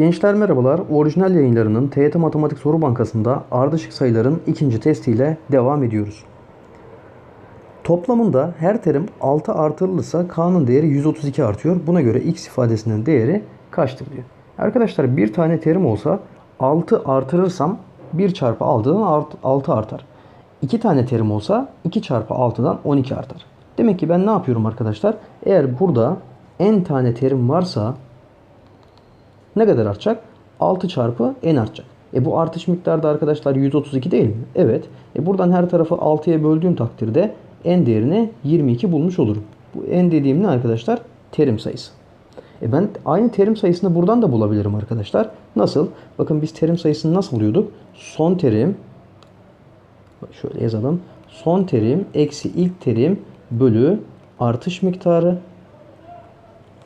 Gençler merhabalar. Orijinal yayınlarının TYT Matematik Soru Bankası'nda ardışık sayıların ikinci testiyle devam ediyoruz. Toplamında her terim 6 artırılırsa k'nın değeri 132 artıyor. Buna göre x ifadesinin değeri kaçtır diyor. Arkadaşlar bir tane terim olsa 6 artırırsam 1 çarpı 6'dan 6 artar. 2 tane terim olsa 2 çarpı 6'dan 12 artar. Demek ki ben ne yapıyorum arkadaşlar? Eğer burada n tane terim varsa ne kadar artacak? 6 çarpı n artacak. E bu artış miktarı da arkadaşlar 132 değil mi? Evet. E buradan her tarafı 6'ya böldüğüm takdirde n değerini 22 bulmuş olurum. Bu n dediğim ne arkadaşlar? Terim sayısı. E ben aynı terim sayısını buradan da bulabilirim arkadaşlar. Nasıl? Bakın biz terim sayısını nasıl buluyorduk? Son terim şöyle yazalım. Son terim eksi ilk terim bölü artış miktarı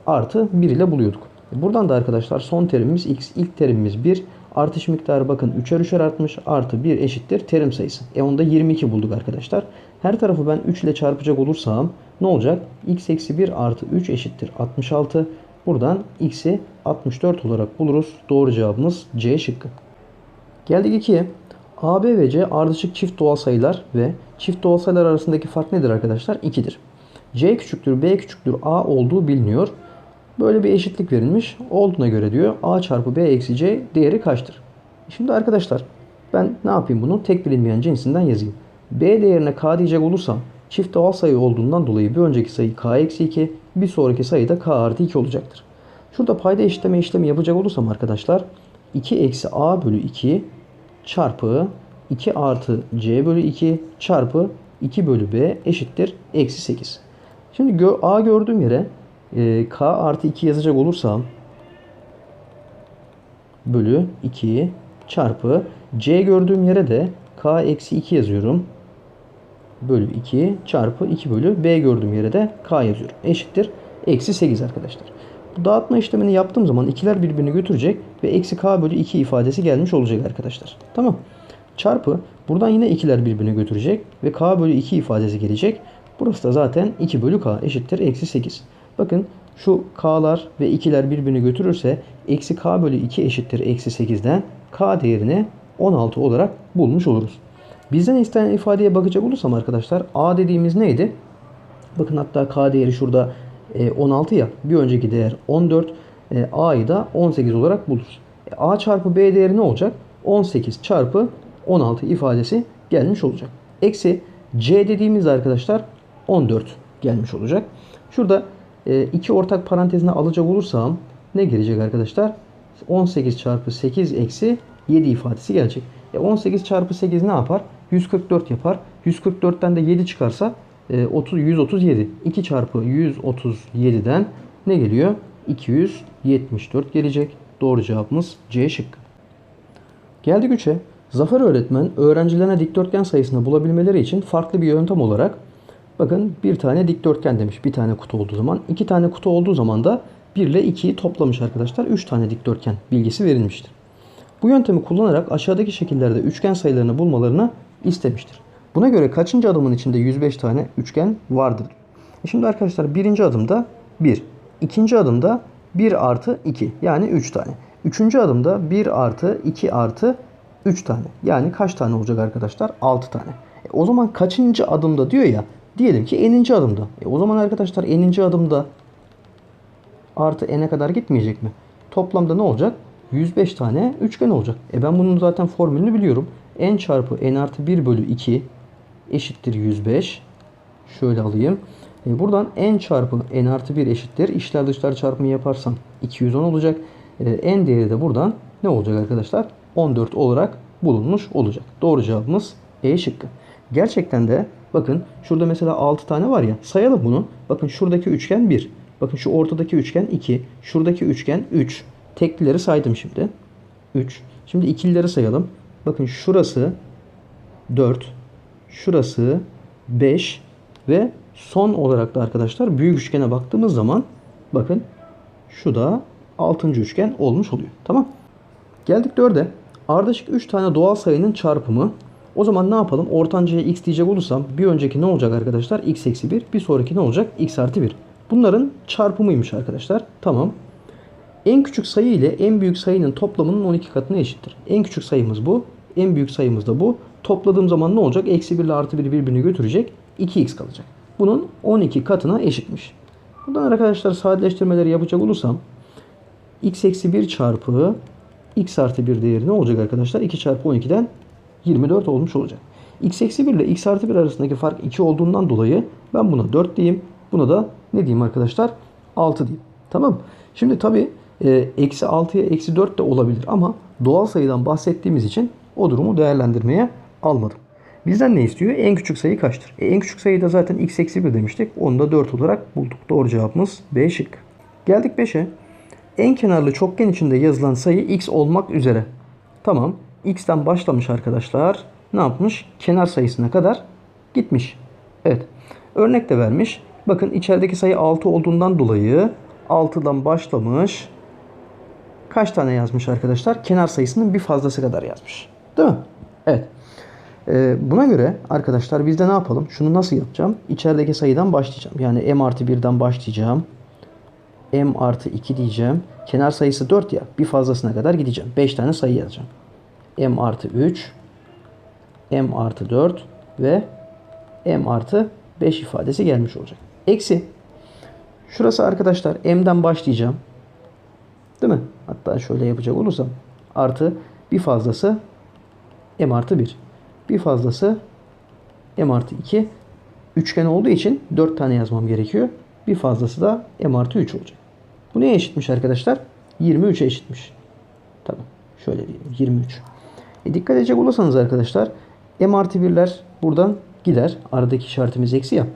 artı 1 ile buluyorduk. Buradan da arkadaşlar son terimimiz x, ilk terimimiz 1. Artış miktarı bakın 3'er 3'er artmış. Artı 1 eşittir terim sayısı. E onda 22 bulduk arkadaşlar. Her tarafı ben 3 ile çarpacak olursam ne olacak? x eksi 1 artı 3 eşittir 66. Buradan x'i 64 olarak buluruz. Doğru cevabımız C şıkkı. Geldik 2'ye. AB ve C ardışık çift doğal sayılar ve çift doğal sayılar arasındaki fark nedir arkadaşlar? 2'dir. C küçüktür, B küçüktür, A olduğu biliniyor. Böyle bir eşitlik verilmiş. Olduğuna göre diyor A çarpı B eksi C değeri kaçtır? Şimdi arkadaşlar ben ne yapayım bunu? Tek bilinmeyen cinsinden yazayım. B değerine K diyecek olursam çift doğal sayı olduğundan dolayı bir önceki sayı K eksi 2 bir sonraki sayı da K artı 2 olacaktır. Şurada payda eşitleme işlemi yapacak olursam arkadaşlar 2 eksi A bölü 2 çarpı 2 artı C bölü 2 çarpı 2 bölü B eşittir eksi 8. Şimdi A gördüğüm yere e, K artı 2 yazacak olursam bölü 2 çarpı C gördüğüm yere de K eksi 2 yazıyorum. Bölü 2 çarpı 2 bölü B gördüğüm yere de K yazıyorum. Eşittir. Eksi 8 arkadaşlar. Bu dağıtma işlemini yaptığım zaman ikiler birbirini götürecek ve eksi K bölü 2 ifadesi gelmiş olacak arkadaşlar. Tamam. Çarpı buradan yine ikiler birbirini götürecek ve K bölü 2 ifadesi gelecek. Burası da zaten 2 bölü K eşittir eksi 8. Bakın şu k'lar ve 2'ler birbirini götürürse eksi k bölü 2 eşittir eksi 8'den k değerini 16 olarak bulmuş oluruz. Bizden istenen ifadeye bakacak olursam arkadaşlar a dediğimiz neydi? Bakın hatta k değeri şurada 16 ya bir önceki değer 14 a'yı da 18 olarak buluruz. E, a çarpı b değeri ne olacak? 18 çarpı 16 ifadesi gelmiş olacak. Eksi c dediğimiz arkadaşlar 14 gelmiş olacak. Şurada e, iki ortak parantezine alacak olursam ne gelecek arkadaşlar? 18 çarpı 8 eksi 7 ifadesi gelecek. E 18 çarpı 8 ne yapar? 144 yapar. 144'ten de 7 çıkarsa 30, 137. 2 çarpı 137'den ne geliyor? 274 gelecek. Doğru cevabımız C şıkkı. Geldik 3'e. Zafer öğretmen öğrencilerine dikdörtgen sayısını bulabilmeleri için farklı bir yöntem olarak Bakın bir tane dikdörtgen demiş bir tane kutu olduğu zaman. iki tane kutu olduğu zaman da 1 ile 2'yi toplamış arkadaşlar. 3 tane dikdörtgen bilgisi verilmiştir. Bu yöntemi kullanarak aşağıdaki şekillerde üçgen sayılarını bulmalarını istemiştir. Buna göre kaçıncı adımın içinde 105 tane üçgen vardır? E şimdi arkadaşlar birinci adımda 1. ikinci adımda 1 artı 2 yani 3 tane. Üçüncü adımda 1 artı 2 artı 3 tane. Yani kaç tane olacak arkadaşlar? 6 tane. E o zaman kaçıncı adımda diyor ya Diyelim ki n'inci adımda. E o zaman arkadaşlar n'inci adımda artı n'e kadar gitmeyecek mi? Toplamda ne olacak? 105 tane üçgen olacak. E ben bunun zaten formülünü biliyorum. n çarpı n artı 1 bölü 2 eşittir 105. Şöyle alayım. E buradan n çarpı n artı 1 eşittir. İşler dışlar çarpımı yaparsam 210 olacak. E, n değeri de buradan ne olacak arkadaşlar? 14 olarak bulunmuş olacak. Doğru cevabımız E şıkkı. Gerçekten de Bakın şurada mesela 6 tane var ya. Sayalım bunu. Bakın şuradaki üçgen 1. Bakın şu ortadaki üçgen 2. Şuradaki üçgen 3. Teklileri saydım şimdi. 3. Şimdi ikilileri sayalım. Bakın şurası 4. Şurası 5. Ve son olarak da arkadaşlar büyük üçgene baktığımız zaman bakın şu da 6. üçgen olmuş oluyor. Tamam. Geldik 4'e. Ardışık 3 tane doğal sayının çarpımı o zaman ne yapalım? Ortancaya x diyecek olursam bir önceki ne olacak arkadaşlar? x eksi 1. Bir sonraki ne olacak? x artı 1. Bunların çarpımıymış arkadaşlar. Tamam. En küçük sayı ile en büyük sayının toplamının 12 katına eşittir. En küçük sayımız bu. En büyük sayımız da bu. Topladığım zaman ne olacak? Eksi 1 ile artı 1 birbirini götürecek. 2x kalacak. Bunun 12 katına eşitmiş. Buradan arkadaşlar sadeleştirmeleri yapacak olursam x eksi 1 çarpı x artı 1 değeri ne olacak arkadaşlar? 2 çarpı 12'den 24 olmuş olacak. x eksi 1 ile x artı 1 arasındaki fark 2 olduğundan dolayı ben buna 4 diyeyim. Buna da ne diyeyim arkadaşlar? 6 diyeyim. Tamam Şimdi tabi e, eksi 6'ya eksi 4 de olabilir ama doğal sayıdan bahsettiğimiz için o durumu değerlendirmeye almadım. Bizden ne istiyor? En küçük sayı kaçtır? E, en küçük sayı da zaten x eksi 1 demiştik. Onu da 4 olarak bulduk. Doğru cevabımız B. Geldik 5'e. En kenarlı çokgen içinde yazılan sayı x olmak üzere. Tamam. X'ten başlamış arkadaşlar. Ne yapmış? Kenar sayısına kadar gitmiş. Evet. Örnek de vermiş. Bakın içerideki sayı 6 olduğundan dolayı 6'dan başlamış. Kaç tane yazmış arkadaşlar? Kenar sayısının bir fazlası kadar yazmış. Değil mi? Evet. Ee, buna göre arkadaşlar biz de ne yapalım? Şunu nasıl yapacağım? İçerideki sayıdan başlayacağım. Yani m artı 1'den başlayacağım. m artı 2 diyeceğim. Kenar sayısı 4 ya. Bir fazlasına kadar gideceğim. 5 tane sayı yazacağım. M artı 3 m artı 4 ve m artı 5 ifadesi gelmiş olacak. Eksi. Şurası arkadaşlar m'den başlayacağım. Değil mi? Hatta şöyle yapacak olursam. Artı bir fazlası m artı 1. Bir fazlası m artı 2. Üçgen olduğu için 4 tane yazmam gerekiyor. Bir fazlası da m artı 3 olacak. Bu neye eşitmiş arkadaşlar? 23'e eşitmiş. Tamam. Şöyle diyelim. 23. E dikkat edecek olursanız arkadaşlar m artı 1'ler buradan gider. Aradaki işaretimiz eksi ya.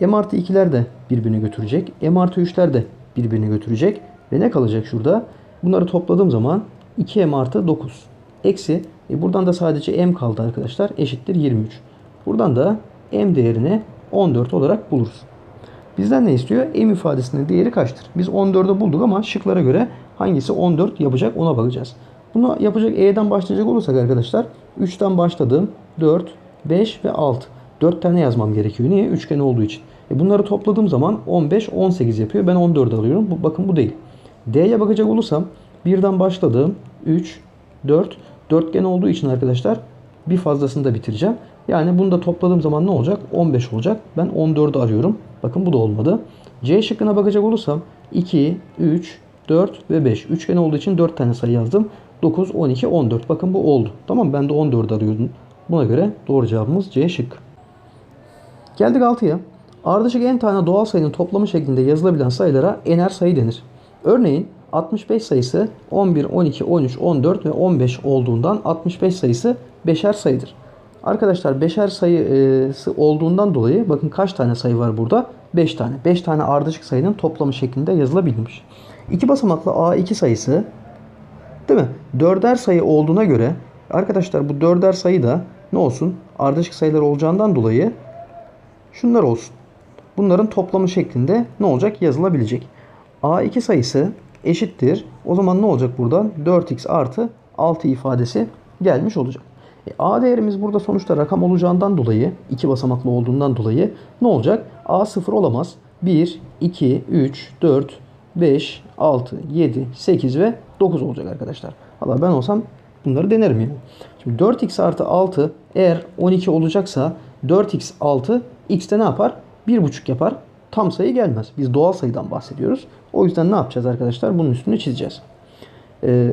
m artı 2'ler de birbirini götürecek. m artı 3'ler de birbirini götürecek. Ve ne kalacak şurada? Bunları topladığım zaman 2m artı 9. Eksi. E buradan da sadece m kaldı arkadaşlar. Eşittir 23. Buradan da m değerini 14 olarak buluruz. Bizden ne istiyor? M ifadesinin değeri kaçtır? Biz 14'ü bulduk ama şıklara göre hangisi 14 yapacak ona bakacağız. Bunu yapacak E'den başlayacak olursak arkadaşlar 3'ten başladım. 4, 5 ve 6. 4 tane yazmam gerekiyor. Niye? Üçgen olduğu için. E bunları topladığım zaman 15, 18 yapıyor. Ben 14 alıyorum. Bu, bakın bu değil. D'ye bakacak olursam birden başladım. 3, 4. Dörtgen olduğu için arkadaşlar bir fazlasını da bitireceğim. Yani bunu da topladığım zaman ne olacak? 15 olacak. Ben 14'ü arıyorum. Bakın bu da olmadı. C şıkkına bakacak olursam 2, 3, 4 ve 5. Üçgen olduğu için 4 tane sayı yazdım. 9, 12, 14. Bakın bu oldu. Tamam ben de 14 arıyordum. Buna göre doğru cevabımız C şık. Geldik 6'ya. Ardışık n tane doğal sayının toplamı şeklinde yazılabilen sayılara ener sayı denir. Örneğin 65 sayısı 11, 12, 13, 14 ve 15 olduğundan 65 sayısı beşer sayıdır. Arkadaşlar beşer sayısı olduğundan dolayı bakın kaç tane sayı var burada? 5 tane. 5 tane ardışık sayının toplamı şeklinde yazılabilmiş. İki basamaklı A2 sayısı değil mi? Dörder sayı olduğuna göre arkadaşlar bu dörder sayı da ne olsun? Ardışık sayılar olacağından dolayı şunlar olsun. Bunların toplamı şeklinde ne olacak? Yazılabilecek. A2 sayısı eşittir. O zaman ne olacak buradan? 4x artı 6 ifadesi gelmiş olacak. E, A değerimiz burada sonuçta rakam olacağından dolayı, iki basamaklı olduğundan dolayı ne olacak? A sıfır olamaz. 1, 2, 3, 4, 5, 6, 7, 8 ve 9 olacak arkadaşlar. Valla ben olsam bunları denerim yani. Şimdi 4x artı 6 eğer 12 olacaksa 4x 6 x'te ne yapar? 1,5 yapar. Tam sayı gelmez. Biz doğal sayıdan bahsediyoruz. O yüzden ne yapacağız arkadaşlar? Bunun üstünü çizeceğiz. Ee,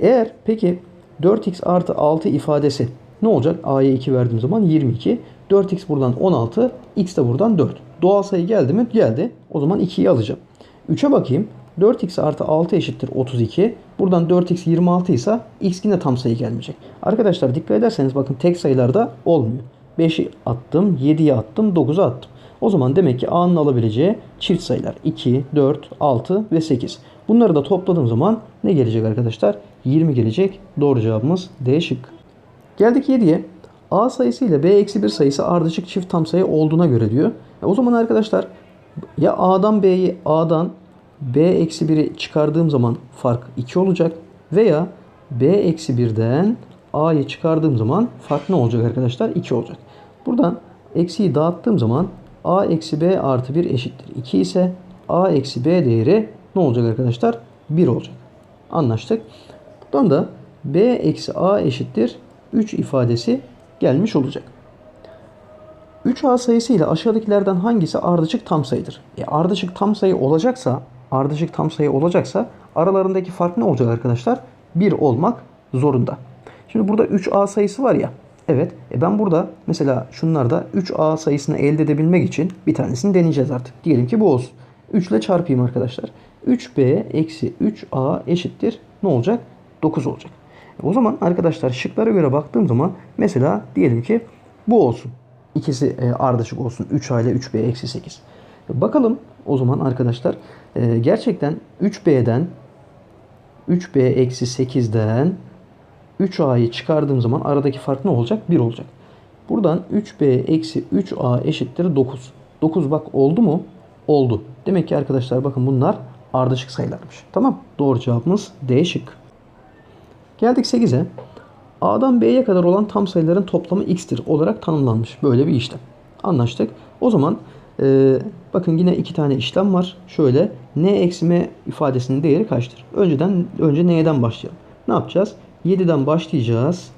eğer peki 4x artı 6 ifadesi ne olacak? A'ya 2 verdiğim zaman 22. 4x buradan 16. X de buradan 4. Doğal sayı geldi mi? Geldi. O zaman 2'yi alacağım. 3'e bakayım. 4x artı 6 eşittir 32. Buradan 4x 26 ise x yine tam sayı gelmeyecek. Arkadaşlar dikkat ederseniz bakın tek sayılarda olmuyor. 5'i attım, 7'yi attım, 9'u attım. O zaman demek ki A'nın alabileceği çift sayılar 2, 4, 6 ve 8. Bunları da topladığım zaman ne gelecek arkadaşlar? 20 gelecek. Doğru cevabımız D şık. Geldik 7'ye. A sayısı ile B eksi 1 sayısı ardışık çift tam sayı olduğuna göre diyor. E o zaman arkadaşlar ya A'dan B'yi A'dan B eksi 1'i çıkardığım zaman fark 2 olacak. Veya B eksi 1'den A'yı çıkardığım zaman fark ne olacak arkadaşlar? 2 olacak. Buradan eksiyi dağıttığım zaman A eksi B artı 1 eşittir 2 ise A eksi B değeri ne olacak arkadaşlar? 1 olacak. Anlaştık. Buradan da b eksi a eşittir 3 ifadesi gelmiş olacak. 3a sayısı ile aşağıdakilerden hangisi ardışık tam sayıdır? E, ardışık tam sayı olacaksa, ardışık tam sayı olacaksa aralarındaki fark ne olacak arkadaşlar? 1 olmak zorunda. Şimdi burada 3a sayısı var ya. Evet. E ben burada mesela şunlarda 3a sayısını elde edebilmek için bir tanesini deneyeceğiz artık. Diyelim ki bu olsun. 3 ile çarpayım arkadaşlar. 3b eksi 3a eşittir. Ne olacak? 9 olacak. E o zaman arkadaşlar şıklara göre baktığım zaman mesela diyelim ki bu olsun. İkisi e, ardışık olsun. 3a ile 3b eksi 8. E bakalım o zaman arkadaşlar e, gerçekten 3b'den 3b eksi 8'den 3a'yı çıkardığım zaman aradaki fark ne olacak? 1 olacak. Buradan 3b eksi 3a eşittir 9. 9 bak oldu mu? Oldu. Demek ki arkadaşlar bakın bunlar ardışık sayılarmış. Tamam. Doğru cevabımız D şık. Geldik 8'e. A'dan B'ye kadar olan tam sayıların toplamı x'tir olarak tanımlanmış. Böyle bir işlem. Anlaştık. O zaman e, bakın yine iki tane işlem var. Şöyle n eksi m ifadesinin değeri kaçtır? Önceden önce n'den başlayalım. Ne yapacağız? 7'den başlayacağız.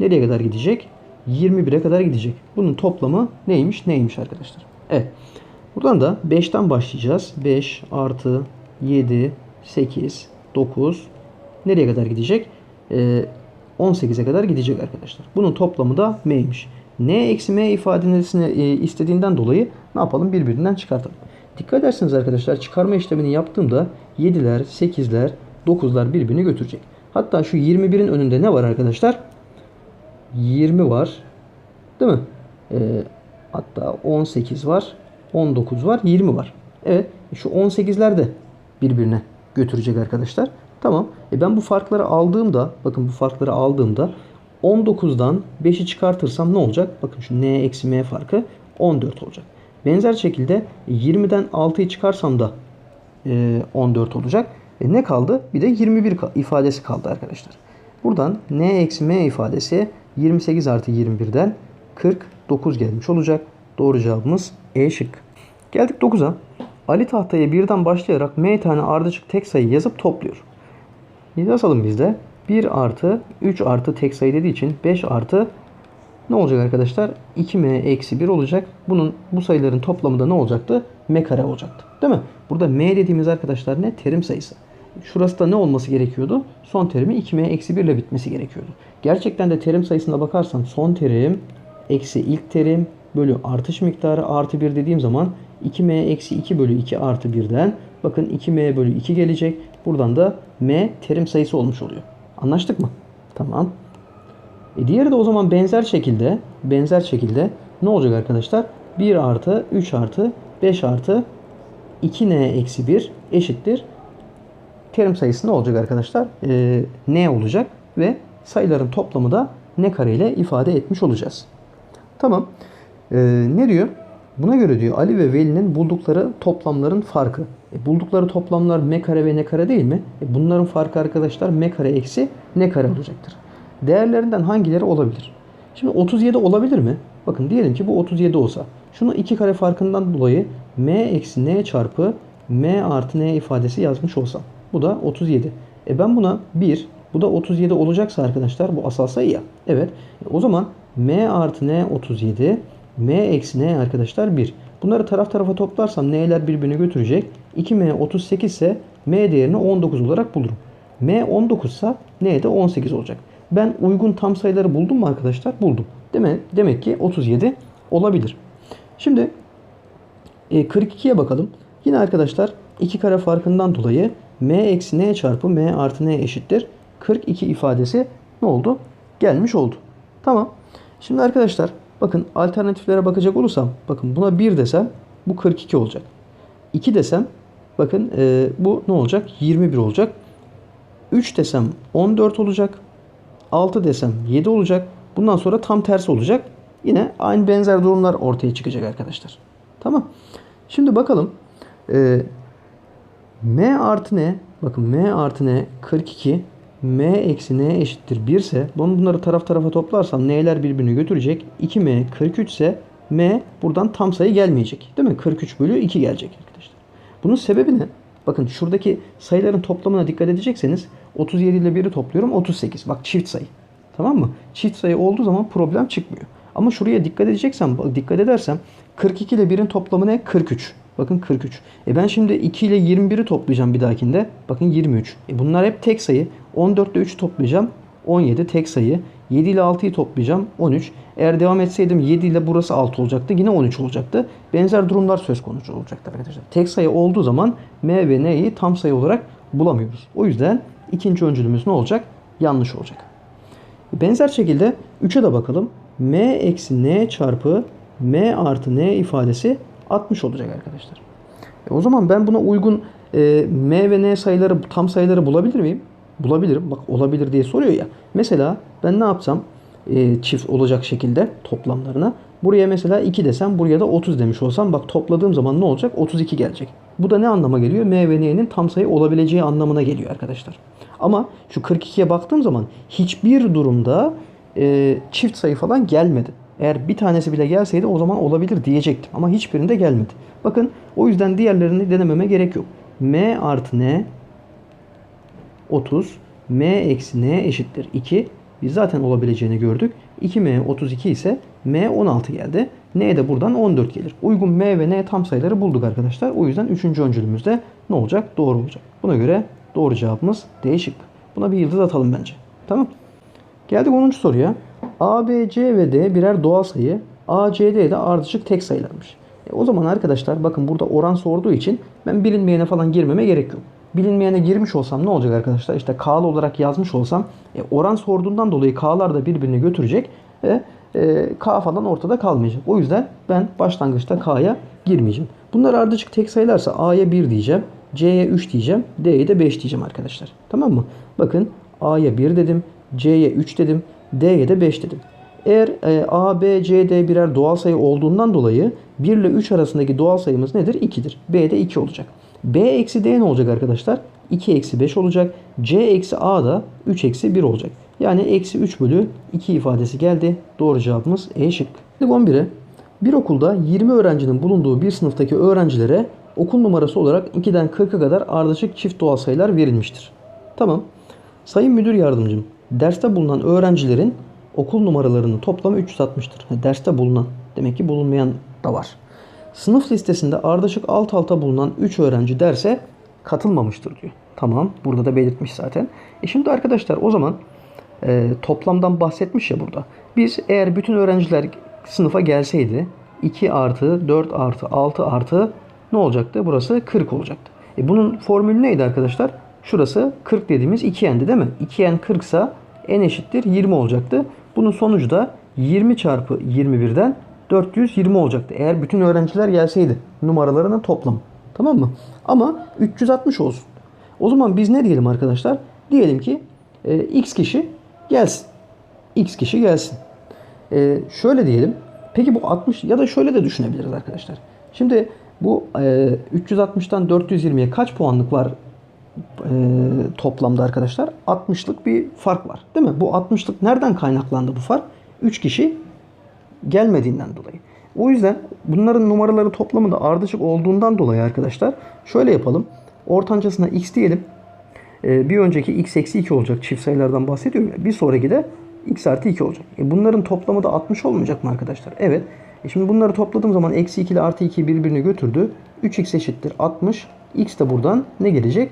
Nereye kadar gidecek? 21'e kadar gidecek. Bunun toplamı neymiş? Neymiş arkadaşlar? Evet. Buradan da 5'ten başlayacağız. 5 artı 7, 8, 9. Nereye kadar gidecek? Ee, 18'e kadar gidecek arkadaşlar. Bunun toplamı da m'ymiş. n eksi m ifadesini e, istediğinden dolayı ne yapalım? Birbirinden çıkartalım. Dikkat ederseniz arkadaşlar çıkarma işlemini yaptığımda 7'ler, 8'ler, 9'lar birbirini götürecek. Hatta şu 21'in önünde ne var arkadaşlar? 20 var. Değil mi? Ee, hatta 18 var. 19 var. 20 var. Evet. Şu 18'ler de birbirine götürecek arkadaşlar. Tamam. E ben bu farkları aldığımda bakın bu farkları aldığımda 19'dan 5'i çıkartırsam ne olacak? Bakın şu n eksi m farkı 14 olacak. Benzer şekilde 20'den 6'yı çıkarsam da 14 olacak. E ne kaldı? Bir de 21 ifadesi kaldı arkadaşlar. Buradan n eksi m ifadesi 28 artı 21'den 49 gelmiş olacak. Doğru cevabımız E şık. Geldik 9'a. Ali tahtaya birden başlayarak m tane ardışık tek sayı yazıp topluyor. Biz de. 1 artı 3 artı tek sayı dediği için 5 artı ne olacak arkadaşlar? 2m eksi 1 olacak. Bunun bu sayıların toplamı da ne olacaktı? m kare olacaktı. Değil mi? Burada m dediğimiz arkadaşlar ne? Terim sayısı. Şurası da ne olması gerekiyordu? Son terimi 2m eksi 1 ile bitmesi gerekiyordu. Gerçekten de terim sayısına bakarsan son terim eksi ilk terim bölü artış miktarı artı 1 dediğim zaman 2m eksi 2 bölü 2 artı 1'den bakın 2m bölü 2 gelecek. Buradan da m terim sayısı olmuş oluyor. Anlaştık mı? Tamam. E diğeri de o zaman benzer şekilde benzer şekilde ne olacak arkadaşlar? 1 artı 3 artı 5 artı 2n eksi 1 eşittir. Terim sayısı ne olacak arkadaşlar? Ee, n olacak ve sayıların toplamı da n kare ile ifade etmiş olacağız. Tamam. Ee, ne diyor? Buna göre diyor Ali ve Veli'nin buldukları toplamların farkı. E, buldukları toplamlar m kare ve n kare değil mi? E, bunların farkı arkadaşlar m kare eksi n kare olacaktır. Değerlerinden hangileri olabilir? Şimdi 37 olabilir mi? Bakın diyelim ki bu 37 olsa. Şunu 2 kare farkından dolayı m eksi n çarpı m artı n ifadesi yazmış olsam. Bu da 37. E ben buna 1, bu da 37 olacaksa arkadaşlar bu asal sayı ya. Evet. E o zaman m artı n 37, m eksi n arkadaşlar 1. Bunları taraf tarafa toplarsam n'ler birbirini götürecek. 2m 38 ise m değerini 19 olarak bulurum. m 19 ise n de 18 olacak. Ben uygun tam sayıları buldum mu arkadaşlar? Buldum. Demek, demek ki 37 olabilir. Şimdi e, 42'ye bakalım. Yine arkadaşlar 2 kare farkından dolayı m eksi n çarpı m artı n eşittir. 42 ifadesi ne oldu? Gelmiş oldu. Tamam. Şimdi arkadaşlar bakın alternatiflere bakacak olursam bakın buna 1 desem bu 42 olacak. 2 desem bakın e, bu ne olacak? 21 olacak. 3 desem 14 olacak. 6 desem 7 olacak. Bundan sonra tam tersi olacak. Yine aynı benzer durumlar ortaya çıkacak arkadaşlar. Tamam. Şimdi bakalım. Ee, m artı n bakın m artı n 42 m eksi n eşittir 1 ise bunları taraf tarafa toplarsam n'ler birbirini götürecek. 2m 43 ise m buradan tam sayı gelmeyecek. Değil mi? 43 bölü 2 gelecek. Bunun sebebi ne? Bakın şuradaki sayıların toplamına dikkat edecekseniz 37 ile 1'i topluyorum 38. Bak çift sayı. Tamam mı? Çift sayı olduğu zaman problem çıkmıyor. Ama şuraya dikkat edeceksem, dikkat edersem 42 ile 1'in toplamı ne? 43. Bakın 43. E ben şimdi 2 ile 21'i toplayacağım bir dahakinde. Bakın 23. E bunlar hep tek sayı. 14 ile 3'ü toplayacağım. 17 tek sayı. 7 ile 6'yı toplayacağım. 13. Eğer devam etseydim 7 ile burası 6 olacaktı. Yine 13 olacaktı. Benzer durumlar söz konusu olacaktı arkadaşlar. Tek sayı olduğu zaman M ve N'yi tam sayı olarak bulamıyoruz. O yüzden ikinci öncülümüz ne olacak? Yanlış olacak. Benzer şekilde 3'e de bakalım. M eksi N çarpı M artı N ifadesi 60 olacak arkadaşlar. E o zaman ben buna uygun e, M ve N sayıları tam sayıları bulabilir miyim? Bulabilirim. Bak olabilir diye soruyor ya. Mesela ben ne yapsam e, çift olacak şekilde toplamlarına. Buraya mesela 2 desem buraya da 30 demiş olsam bak topladığım zaman ne olacak? 32 gelecek. Bu da ne anlama geliyor? M ve N'nin tam sayı olabileceği anlamına geliyor arkadaşlar. Ama şu 42'ye baktığım zaman hiçbir durumda e, çift sayı falan gelmedi. Eğer bir tanesi bile gelseydi o zaman olabilir diyecektim. Ama hiçbirinde gelmedi. Bakın o yüzden diğerlerini denememe gerek yok. M artı N 30. M eksi N eşittir 2. Biz zaten olabileceğini gördük. 2M 32 ise M 16 geldi. N de buradan 14 gelir. Uygun M ve N tam sayıları bulduk arkadaşlar. O yüzden 3. öncülümüzde ne olacak? Doğru olacak. Buna göre doğru cevabımız D şıkkı. Buna bir yıldız atalım bence. Tamam. Geldik 10. soruya. A, B, C ve D birer doğal sayı. A, C, D de ardışık tek sayılarmış. E o zaman arkadaşlar bakın burada oran sorduğu için ben bilinmeyene falan girmeme gerek yok. Bilinmeyene girmiş olsam ne olacak arkadaşlar? İşte K'lı olarak yazmış olsam e, oran sorduğundan dolayı K'lar da birbirini götürecek ve e, K falan ortada kalmayacak. O yüzden ben başlangıçta K'ya girmeyeceğim. Bunlar ardışık tek sayılarsa A'ya 1 diyeceğim. C'ye 3 diyeceğim. D'ye de 5 diyeceğim arkadaşlar. Tamam mı? Bakın A'ya 1 dedim. C'ye 3 dedim. D'ye de 5 dedim. Eğer e, A, B, C, D birer doğal sayı olduğundan dolayı 1 ile 3 arasındaki doğal sayımız nedir? 2'dir. B de 2 olacak. B eksi D ne olacak arkadaşlar? 2 eksi 5 olacak. C eksi A da 3 eksi 1 olacak. Yani eksi 3 bölü 2 ifadesi geldi. Doğru cevabımız E şık. Şimdi 11'e bir okulda 20 öğrencinin bulunduğu bir sınıftaki öğrencilere okul numarası olarak 2'den 40'a kadar ardışık çift doğal sayılar verilmiştir. Tamam. Sayın müdür yardımcım, derste bulunan öğrencilerin okul numaralarının toplamı 360'tır. Ha, Derste bulunan. Demek ki bulunmayan da var. Sınıf listesinde ardışık alt alta bulunan 3 öğrenci derse katılmamıştır diyor. Tamam. Burada da belirtmiş zaten. E şimdi arkadaşlar o zaman e, toplamdan bahsetmiş ya burada. Biz eğer bütün öğrenciler sınıfa gelseydi 2 artı 4 artı 6 artı ne olacaktı? Burası 40 olacaktı. E bunun formülü neydi arkadaşlar? Şurası 40 dediğimiz 2n'di değil mi? 2n 40 ise n eşittir 20 olacaktı. Bunun sonucu da 20 çarpı 21'den 420 olacaktı. Eğer bütün öğrenciler gelseydi numaralarının toplamı. Tamam mı? Ama 360 olsun. O zaman biz ne diyelim arkadaşlar? Diyelim ki e, x kişi gelsin. X kişi gelsin. E, şöyle diyelim. Peki bu 60 ya da şöyle de düşünebiliriz arkadaşlar. Şimdi bu e, 360'tan 420'ye kaç puanlık var e, toplamda arkadaşlar? 60'lık bir fark var. Değil mi? Bu 60'lık nereden kaynaklandı bu fark? 3 kişi gelmediğinden dolayı. O yüzden bunların numaraları toplamı da ardışık olduğundan dolayı arkadaşlar şöyle yapalım. Ortancasına x diyelim. Ee, bir önceki x eksi 2 olacak. Çift sayılardan bahsediyorum ya. Bir sonraki de x artı 2 olacak. E bunların toplamı da 60 olmayacak mı arkadaşlar? Evet. E şimdi bunları topladığım zaman eksi 2 ile artı 2 birbirini götürdü. 3x eşittir 60. x de buradan ne gelecek?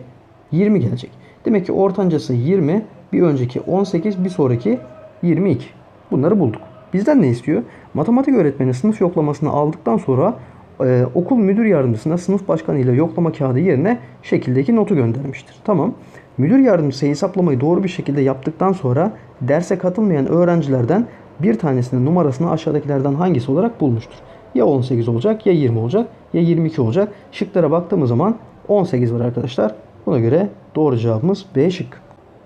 20 gelecek. Demek ki ortancası 20. Bir önceki 18. Bir sonraki 22. Bunları bulduk. Bizden ne istiyor? Matematik öğretmeni sınıf yoklamasını aldıktan sonra e, okul müdür yardımcısına sınıf başkanı ile yoklama kağıdı yerine şekildeki notu göndermiştir. Tamam. Müdür yardımcısı hesaplamayı doğru bir şekilde yaptıktan sonra derse katılmayan öğrencilerden bir tanesinin numarasını aşağıdakilerden hangisi olarak bulmuştur. Ya 18 olacak ya 20 olacak ya 22 olacak. Şıklara baktığımız zaman 18 var arkadaşlar. Buna göre doğru cevabımız B şık.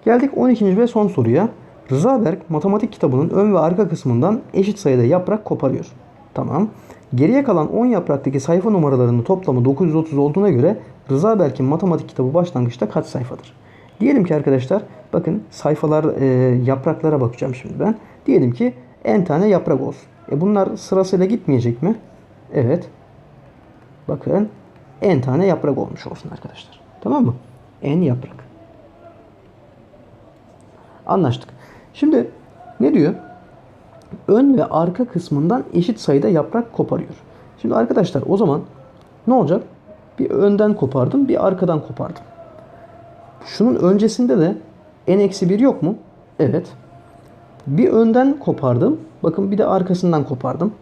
Geldik 12. ve son soruya. Rıza Berk matematik kitabının ön ve arka kısmından eşit sayıda yaprak koparıyor. Tamam. Geriye kalan 10 yapraktaki sayfa numaralarının toplamı 930 olduğuna göre Rıza Berk'in matematik kitabı başlangıçta kaç sayfadır? Diyelim ki arkadaşlar bakın sayfalar e, yapraklara bakacağım şimdi ben. Diyelim ki n tane yaprak olsun. E bunlar sırasıyla gitmeyecek mi? Evet. Bakın n tane yaprak olmuş olsun arkadaşlar. Tamam mı? N yaprak. Anlaştık. Şimdi ne diyor? Ön ve arka kısmından eşit sayıda yaprak koparıyor. Şimdi arkadaşlar o zaman ne olacak? Bir önden kopardım, bir arkadan kopardım. Şunun öncesinde de n-1 yok mu? Evet. Bir önden kopardım. Bakın bir de arkasından kopardım.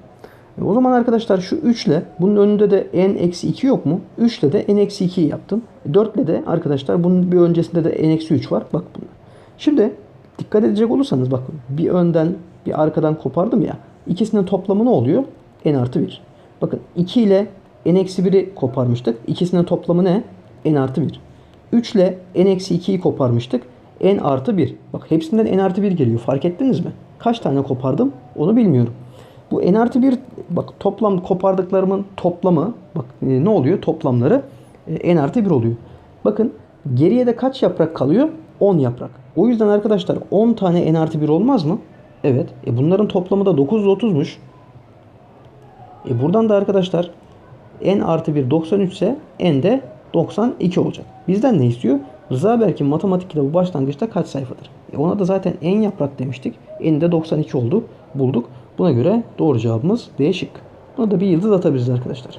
E, O zaman arkadaşlar şu 3 ile bunun önünde de n-2 yok mu? 3 ile de n-2 yaptım. 4 ile de arkadaşlar bunun bir öncesinde de n-3 var. Bak bunlar. Şimdi dikkat edecek olursanız bakın bir önden bir arkadan kopardım ya. İkisinin toplamı ne oluyor? n artı 1. Bakın 2 ile n-1'i koparmıştık. İkisinin toplamı ne? n artı 1. 3 ile n-2'yi koparmıştık. n artı 1. Bak hepsinden n artı 1 geliyor. Fark ettiniz mi? Kaç tane kopardım onu bilmiyorum. Bu n artı 1 bak toplam kopardıklarımın toplamı bak e, ne oluyor? Toplamları e, n artı 1 oluyor. Bakın geriye de kaç yaprak kalıyor? 10 yaprak. O yüzden arkadaşlar 10 tane n artı 1 olmaz mı? Evet. E bunların toplamı da 930'muş. E buradan da arkadaşlar n artı 1 93 ise n de 92 olacak. Bizden ne istiyor? Rıza Berk'in matematik kitabı başlangıçta kaç sayfadır? E ona da zaten n yaprak demiştik. n de 92 oldu. Bulduk. Buna göre doğru cevabımız D şıkkı. Buna da bir yıldız atabiliriz arkadaşlar.